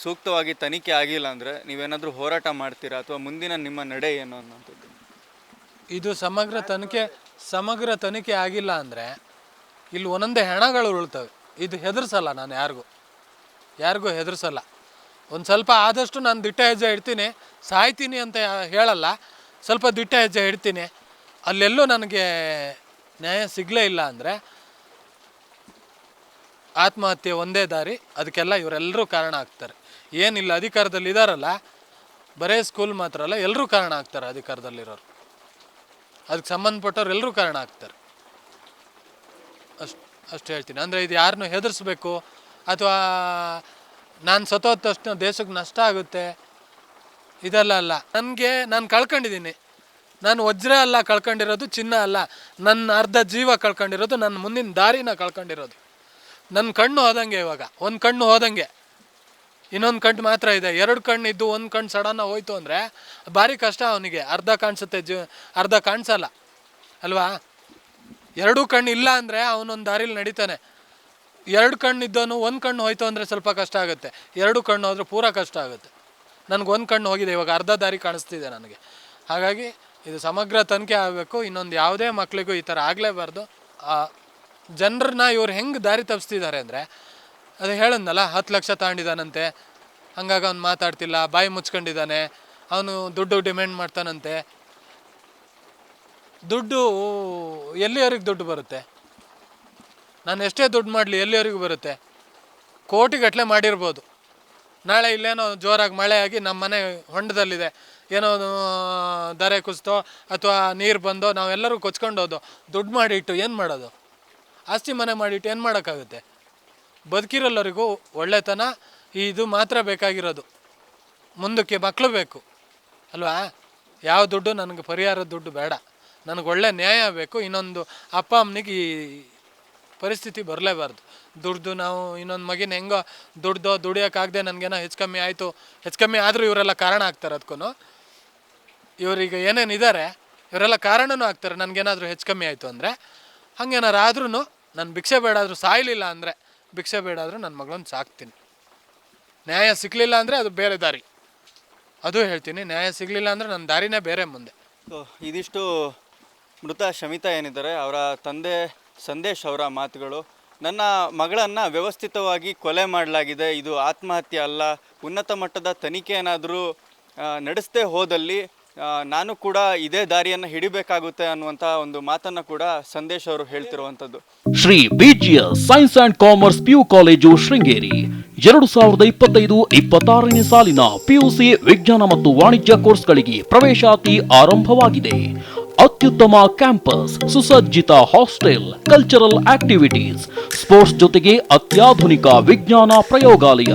ಸೂಕ್ತವಾಗಿ ತನಿಖೆ ಆಗಿಲ್ಲ ಅಂದರೆ ನೀವೇನಾದರೂ ಹೋರಾಟ ಮಾಡ್ತೀರಾ ಅಥವಾ ಮುಂದಿನ ನಿಮ್ಮ ನಡೆ ಏನು ಅನ್ನೋಂಥದ್ದು ಇದು ಸಮಗ್ರ ತನಿಖೆ ಸಮಗ್ರ ತನಿಖೆ ಆಗಿಲ್ಲ ಅಂದರೆ ಇಲ್ಲಿ ಒಂದೊಂದೇ ಹೆಣಗಳು ಉಳ್ತವೆ ಇದು ಹೆದರ್ಸಲ್ಲ ನಾನು ಯಾರಿಗೂ. ಯಾರಿಗೂ ಹೆದರ್ಸಲ್ಲ. ಒಂದು ಸ್ವಲ್ಪ ಆದಷ್ಟು ನಾನು ದಿಟ್ಟ ಹೆಜ್ಜೆ ಇಡ್ತೀನಿ. ಸಾಯ್ತೀನಿ ಅಂತ ಹೇಳಲ್ಲ. ಸ್ವಲ್ಪ ದಿಟ್ಟ ಹೆಜ್ಜೆ ಇಡ್ತೀನಿ. ಅಲ್ಲೆಲ್ಲೂ ನನಗೆ ನ್ಯಾಯ ಸಿಗಲೇ ಇಲ್ಲ ಅಂದರೆ ಆತ್ಮಹತ್ಯೆ ಒಂದೇ ದಾರಿ, ಅದಕ್ಕೆಲ್ಲ ಇವರೆಲ್ಲರೂ ಕಾರಣ ಆಗ್ತಾರೆ. ಏನಿಲ್ಲ, ಅಧಿಕಾರದಲ್ಲಿ ಇದಾರಲ್ಲ, ಬರೇ ಸ್ಕೂಲ್ ಮಾತ್ರ ಅಲ್ಲ ಎಲ್ಲರೂ ಕಾರಣ ಆಗ್ತಾರೆ ಅಧಿಕಾರದಲ್ಲಿರೋರು. ಅದಕ್ಕೆ ಸಂಬಂಧಪಟ್ಟವ್ರು ಎಲ್ಲರೂ ಕಾರಣ ಆಗ್ತಾರೆ. ಅಷ್ಟು ಅಷ್ಟು ಹೇಳ್ತೀನಿ. ಅಂದರೆ ಇದು ಯಾರನ್ನೂ ಹೆದರ್ಸ್ಬೇಕು? ಅಥವಾ ನಾನು ಸತ್ತೋದ ತಕ್ಷಣ ದೇಶಕ್ಕೆ ನಷ್ಟ ಆಗುತ್ತೆ? ಇದೆಲ್ಲ ಅಲ್ಲ. ನನಗೆ, ನಾನು ಕಳ್ಕೊಂಡಿದ್ದೀನಿ. ನಾನು ವಜ್ರ ಅಲ್ಲ ಕಳ್ಕೊಂಡಿರೋದು, ಚಿನ್ನ ಅಲ್ಲ. ನನ್ನ ಅರ್ಧ ಜೀವ ಕಳ್ಕೊಂಡಿರೋದು, ನನ್ನ ಮುಂದಿನ ದಾರಿನ ಕಳ್ಕೊಂಡಿರೋದು. ನನ್ನ ಕಣ್ಣು ಹೋದಂಗೆ ಇವಾಗ, ಒಂದು ಕಣ್ಣು ಹೋದಂಗೆ. ಇನ್ನೊಂದು ಕಣ್ಣು ಮಾತ್ರ ಇದೆ. ಎರಡು ಕಣ್ಣು ಇದ್ದು ಒಂದು ಕಣ್ಣು ಸಡನ್ನ ಹೋಯ್ತು ಅಂದರೆ ಭಾರಿ ಕಷ್ಟ ಅವನಿಗೆ. ಅರ್ಧ ಕಾಣಿಸುತ್ತೆ ಜೀವ ಅರ್ಧ ಕಾಣಿಸಲ್ಲ. ಅಲ್ವಾ? ಎರಡೂ ಕಣ್ಣು ಇಲ್ಲ ಅಂದರೆ ಅವನೊಂದು ದಾರಿಲಿ ನಡೀತಾನೆ. ಎರಡು ಕಣ್ಣು ಇದ್ದವನು ಒಂದು ಕಣ್ಣು ಹೋಯ್ತು ಅಂದರೆ ಸ್ವಲ್ಪ ಕಷ್ಟ ಆಗುತ್ತೆ. ಎರಡು ಕಣ್ಣು ಹೋದರೆ ಪೂರ ಕಷ್ಟ ಆಗುತ್ತೆ. ನನಗೆ ಒಂದು ಕಣ್ಣು ಹೋಗಿದೆ, ಇವಾಗ ಅರ್ಧ ದಾರಿ ಕಾಣಿಸ್ತಿದೆ ನನಗೆ. ಹಾಗಾಗಿ ಇದು ಸಮಗ್ರ ತನಿಖೆ ಆಗಬೇಕು. ಇನ್ನೊಂದು ಯಾವುದೇ ಮಕ್ಕಳಿಗೂ ಈ ಥರ ಆಗಲೇಬಾರ್ದು. ಜನರನ್ನ ಇವ್ರು ಹೆಂಗೆ ದಾರಿ ತಪ್ಪಿಸ್ತಿದ್ದಾರೆ ಅಂದರೆ, ಅದು ಹೇಳಂದಲ್ಲ ಹತ್ತು ಲಕ್ಷ ತಗೊಂಡಿದ್ದಾನಂತೆ, ಹಂಗಾಗಿ ಅವ್ನು ಮಾತಾಡ್ತಿಲ್ಲ, ಬಾಯಿ ಮುಚ್ಕೊಂಡಿದ್ದಾನೆ, ಅವನು ದುಡ್ಡು ಡಿಮ್ಯಾಂಡ್ ಮಾಡ್ತಾನಂತೆ. ದುಡ್ಡು ಎಲ್ಲಿಯವ್ರಿಗೆ ದುಡ್ಡು ಬರುತ್ತೆ? ನಾನು ಎಷ್ಟೇ ದುಡ್ಡು ಮಾಡಲಿ ಎಲ್ಲಿವರೆಗೂ ಬರುತ್ತೆ? ಕೋಟಿಗಟ್ಟಲೆ ಮಾಡಿರ್ಬೋದು. ನಾಳೆ ಇಲ್ಲೇನೋ ಜೋರಾಗಿ ಮಳೆ ಆಗಿ ನಮ್ಮ ಮನೆ ಹೊಂಡದಲ್ಲಿದೆ. ಏನೋ ದರೆ ಕುಸಿತೋ, ಅಥವಾ ನೀರು ಬಂದೋ ನಾವೆಲ್ಲರೂ ಕೊಚ್ಕೊಂಡೋದು. ದುಡ್ಡು ಮಾಡಿಟ್ಟು ಏನು ಮಾಡೋದು? ಆಸ್ತಿ ಮನೆ ಮಾಡಿಟ್ಟು ಏನು ಮಾಡೋಕ್ಕಾಗುತ್ತೆ? ಬದುಕಿರೋಲ್ಲರಿಗೂ ಒಳ್ಳೆತನ, ಇದು ಮಾತ್ರ ಬೇಕಾಗಿರೋದು. ಮುಂದಕ್ಕೆ ಮಕ್ಕಳು ಬೇಕು. ಅಲ್ವಾ? ಯಾವ ದುಡ್ಡು ನನಗೆ ಪರಿಹಾರದ ದುಡ್ಡು ಬೇಡ. ನನಗೆ ಒಳ್ಳೆ ನ್ಯಾಯ ಬೇಕು. ಇನ್ನೊಂದು ಅಪ್ಪ ಅಮ್ಮನಿಗೆ ಈ ಪರಿಸ್ಥಿತಿ ಬರಲೇಬಾರ್ದು. ದುಡ್ದು ನಾವು ಇನ್ನೊಂದು ಮಗಿನ ಹೆಂಗೋ ದುಡ್ದೋ ದುಡಿಯೋಕ್ಕಾಗದೆ ನನಗೇನೋ ಹೆಚ್ಚು ಕಮ್ಮಿ ಆಯಿತು, ಹೆಚ್ಚು ಕಮ್ಮಿ ಆದರೂ ಇವರೆಲ್ಲ ಕಾರಣ ಆಗ್ತಾರೆ ಅದಕ್ಕೂ ಇವರೀಗ ಏನೇನಿದ್ದಾರೆ ಇವರೆಲ್ಲ ಕಾರಣನೂ ಆಗ್ತಾರೆ. ನನಗೇನಾದರೂ ಹೆಚ್ಚು ಕಮ್ಮಿ ಆಯಿತು ಅಂದರೆ ಹಂಗೇನಾರು ನಾನು ಭಿಕ್ಷೆ ಬೇಡಾದರೂ ಸಾಯಲಿಲ್ಲ ಅಂದರೆ ಭಿಕ್ಷೆ ಬೇಡಾದರೂ ನನ್ನ ಮಗಳನ್ನು ಸಾಕ್ತೀನಿ. ನ್ಯಾಯ ಸಿಗಲಿಲ್ಲ ಅಂದರೆ ಅದು ಬೇರೆ ದಾರಿ. ಅದು ಹೇಳ್ತೀನಿ, ನ್ಯಾಯ ಸಿಗಲಿಲ್ಲ ಅಂದರೆ ನನ್ನ ದಾರಿನೇ ಬೇರೆ ಮುಂದೆ. ಸೊ ಇದಿಷ್ಟು ಮೃತ ಶಮಿತಾ ಏನಿದ್ದಾರೆ, ಅವರ ತಂದೆ ಸಂದೇಶ್ ಅವರ ಮಾತುಗಳು. ನನ್ನ ಮಗಳನ್ನು ವ್ಯವಸ್ಥಿತವಾಗಿ ಕೊಲೆ ಮಾಡಲಾಗಿದೆ, ಇದು ಆತ್ಮಹತ್ಯೆ ಅಲ್ಲ. ಉನ್ನತ ಮಟ್ಟದ ತನಿಖೆ ಏನಾದರೂ ನಡೆಸದೇ ಹೋದಲ್ಲಿ ನಾನು ಕೂಡ ಇದೇ ದಾರಿಯನ್ನು ಹಿಡಿಬೇಕಾಗುತ್ತೆ ಅನ್ನುವಂಥ ಒಂದು ಮಾತನ್ನ ಕೂಡ ಸಂದೇಶ್ ಅವರು ಹೇಳ್ತಿರುವಂಥದ್ದು Shri BGS science and commerce PU college Sringeri. ಎರಡು ಸಾವಿರದ ಇಪ್ಪತ್ತೈದು ಇಪ್ಪತ್ತಾರನೇ ಸಾಲಿನ ಪಿಯುಸಿ ವಿಜ್ಞಾನ ಮತ್ತು ವಾಣಿಜ್ಯ ಕೋರ್ಸ್ಗಳಿಗೆ ಪ್ರವೇಶಾತಿ ಆರಂಭವಾಗಿದೆ. ಅತ್ಯುತ್ತಮ ಕ್ಯಾಂಪಸ್, ಸುಸಜ್ಜಿತ ಹಾಸ್ಟೆಲ್ ಕಲ್ಚರಲ್ ಆಕ್ಟಿವಿಟೀಸ್ ಸ್ಪೋರ್ಟ್ಸ್ ಜೊತೆಗೆ ಅತ್ಯಾಧುನಿಕ ವಿಜ್ಞಾನ ಪ್ರಯೋಗಾಲಯ.